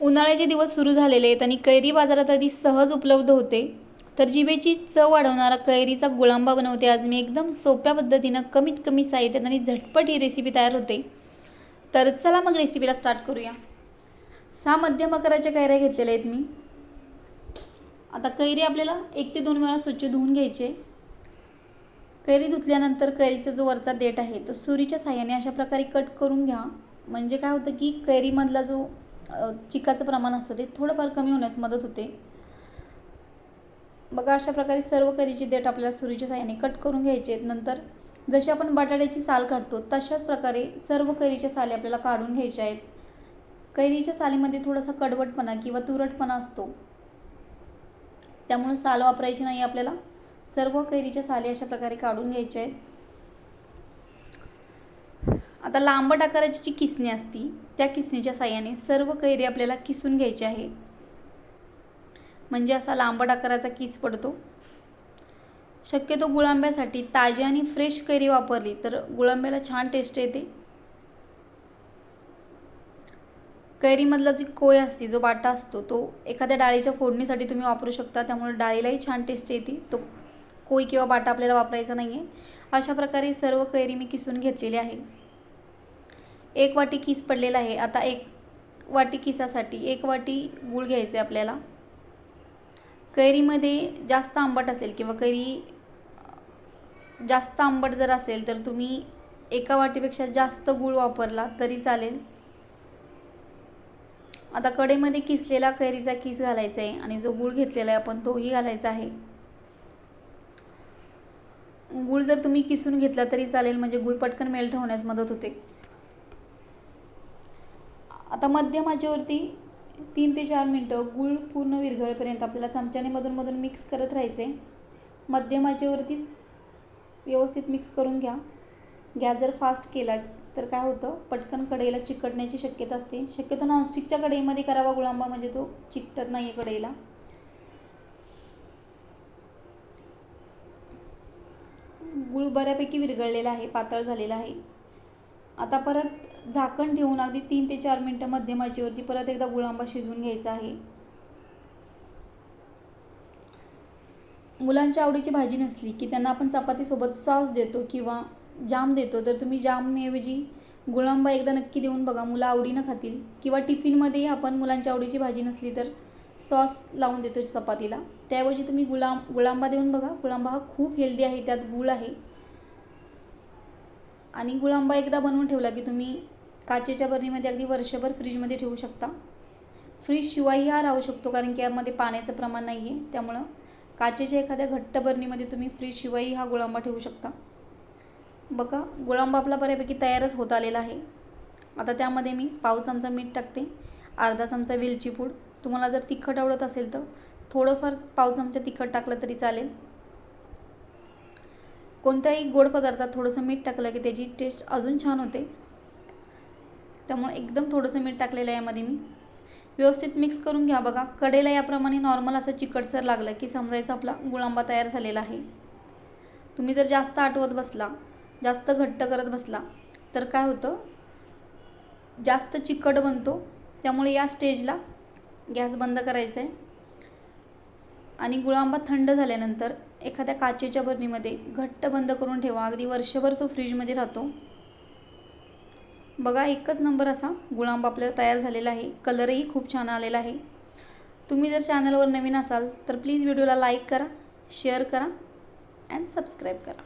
उन्हाळ्याचे दिवस सुरू झालेले आहेत आणि कैरी बाजारात आधी सहज उपलब्ध होते. तर जिभेची चव वाढवणारा कैरीचा गुळांबा बनवते. आज मी एकदम सोप्या पद्धतीनं कमीत कमी साहित्यात आणि झटपट ही रेसिपी तयार होते. तर चला मग रेसिपीला स्टार्ट करूया. सहा मध्यम आकाराच्या कैऱ्या घेतलेल्या आहेत मी. आता कैरी आपल्याला एक ते दोन वेळा स्वच्छ धुवून घ्यायचे. कैरी धुतल्यानंतर कैरीचा जो वरचा देठ आहे तो सुरीच्या साह्याने अशा प्रकारे कट करून घ्या. म्हणजे काय होतं की कैरीमधला जो चिकाचं प्रमाण असतं ते थोडंफार कमी होण्यास मदत होते. बघा अशा प्रकारे सर्व करीची देठ आपल्याला सुरीच्या साह्याने कट करून घ्यायचे आहेत. नंतर जशी आपण बटाट्याची साल काढतो तशाच प्रकारे सर्व कैरीच्या साली आपल्याला काढून घ्यायच्या आहेत. कैरीच्या सालीमध्ये थोडासा कडवटपणा किंवा तुरटपणा असतो. त्यामुळे साल वापरायची नाही आपल्याला. सर्व कैरीच्या साली अशा प्रकारे काढून घ्यायच्या आहेत. आता लांबट आकाराची जी किसणी असती त्या किसणीच्या साह्याने सर्व कैरी आपल्याला किसून घ्यायची आहे. म्हणजे असा लांबट आकाराचा किस पडतो. शक्यतो गुळांब्यासाठी ताजी आणि फ्रेश कैरी वापरली तर गुळांब्याला छान टेस्ट येते. कैरीमधला जी कोय असते जो बाटा असतो तो एखाद्या डाळीच्या फोडणीसाठी तुम्ही वापरू शकता. त्यामुळे डाळीलाही छान टेस्ट येते. तो कोय किंवा बाटा आपल्याला वापरायचा नाही आहे अशा प्रकारे सर्व कैरी मी किसून घेतलेली आहे. एक वाटी किस पडलेला आहे? आता एक वाटी किसासाठी एक वाटी गूळ घ्यायचे आपल्याला. कैरीमध्ये जास्त आंबट असेल किंवा कैरी जास्त आंबट जर असेल तर तुम्ही एका वाटीपेक्षा जास्त गूळ वापरला तरी चालेल. आता कडेमध्ये किसलेला कैरीचा किस घालायचा आहे आणि जो गूळ घेतलेला आहे आपण तोही घालायचा आहे. गूळ जर तुम्ही किसून घेतला तरी चालेल म्हणजे गूळ पटकन मेल्ट होण्यास मदत होते. आता मध्यम आचेवरती तीन ते चार मिनटं गूळ पूर्ण विरघळेपर्यंत आपल्याला चमच्याने मधून मधून मिक्स करत राहायचे. मध्यम आचेवरतीच व्यवस्थित मिक्स करून घ्या. गॅस जर फास्ट केला तर काय होतं? पटकन कढईला चिकटण्याची शक्यता असते. शक्यतो नॉनस्टिकच्या कढईमध्ये करावा गुळांबा म्हणजे तो चिकटत नाही आहे कढईला. गूळ बऱ्यापैकी विरघळलेला आहे पातळ झालेला आहे. आता परत झाकण ठेवून अगदी तीन ते चार मिनटं मध्यम आचेवरती परत एकदा गुळांबा शिजवून घ्यायचा आहे. मुलांच्या आवडीची भाजी नसली की त्यांना आपण चपातीसोबत सॉस देतो किंवा जाम देतो तर तुम्ही जामऐवजी गुळांबा एकदा नक्की देऊन बघा. मुलं आवडीनं खातील किंवा टिफिनमध्येही आपण मुलांच्या आवडीची भाजी नसली तर सॉस लावून देतो चपातीला. त्याऐवजी तुम्ही गुलाम गुळांबा देऊन बघा. गुळांबा हा खूप हेल्दी आहे त्यात गूळ आहे. आणि गुळांबा एकदा बनवून ठेवला की तुम्ही काचेच्या बरणीमध्ये अगदी वर्षभर फ्रीजमध्ये ठेवू शकता. फ्रीजशिवायही हा राहू शकतो कारण की यामध्ये पाण्याचं प्रमाण नाही आहे त्यामुळं काचेच्या एखाद्या घट्ट बरणीमध्ये तुम्ही फ्रीजशिवायही हा गुळांबा ठेवू शकता. बघा गुळांबा आपला बऱ्यापैकी तयारच होत आलेला आहे. आता त्यामध्ये मी पाव चमचा मीठ टाकते अर्धा चमचा वेलची पूड. तुम्हाला जर तिखट आवडत असेल तर थोडंफार पाव चमचा तिखट टाकलं तरी चालेल. कोणत्याही गोड पदार्थात थोडंसं मीठ टाकलं की त्याची टेस्ट अजून छान होते. त्यामुळे एकदम थोडंसं मीठ टाकलेलं आहे यामध्ये मी. व्यवस्थित मिक्स करून घ्या बघा. कडेला याप्रमाणे नॉर्मल असं चिकटसर लागलं की समजायचं आपला गुळांबा तयार झालेला आहे. तुम्ही जर जास्त आठवत बसला जास्त घट्ट करत बसला तर काय होतं? जास्त चिकट बनतो. त्यामुळे या स्टेजला गॅस बंद करायचा आहे. आणि गुळांबा थंड झाल्यानंतर एखाद्या काचेच्या बरणीमध्ये घट्ट बंद करून ठेवा. अगदी वर्षभर तो फ्रीजमध्ये राहतो. बघा एकच नंबर असा गुलाब आपल्याला तयार झालेला आहे. कलरही खूप छान आलेला आहे. तुम्ही जर चॅनलवर नवीन असाल तर प्लीज व्हिडिओला लाईक करा शेअर करा अँड सबस्क्राईब करा.